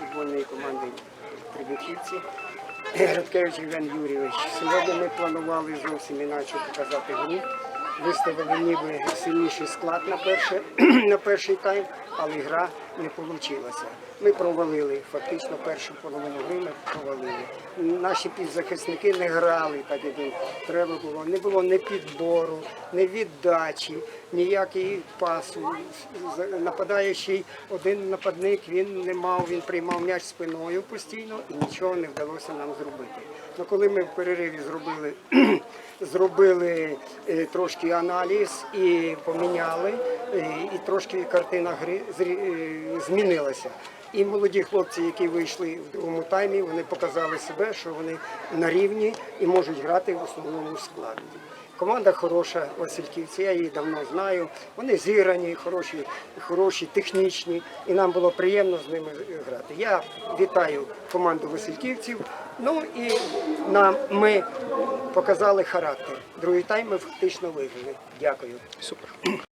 футбольної команди Трибухівці. Радкевич Євген Юрійович. Сьогодні ми планували зовсім інакше показати гру. Виставили ніби сильніший склад на, перше, на перший тайм, але гра не вийшла. Ми провалили, фактично першу половину гри ми провалили. Наші півзахисники не грали так, як треба було. Не було ні підбору, ні віддачі, ніякої пасу. Нападаючий один нападник, він не мав, він приймав м'яч спиною постійно і нічого не вдалося нам зробити. Ну, коли ми в перериві зробили, зробили е, трошки аналіз і поміняли, е, і трошки картина гри е, змінилася. І молоді хлопці, які вийшли в другому таймі, вони показали себе, що вони на рівні і можуть грати в основному складі. Команда хороша, Васильківці, я її давно знаю. Вони зіграні, хороші, хороші, технічні, і нам було приємно з ними грати. Я вітаю команду Васильківців. Ну і нам ми показали характер. Другий тайм ми фактично виграли. Дякую. Супер.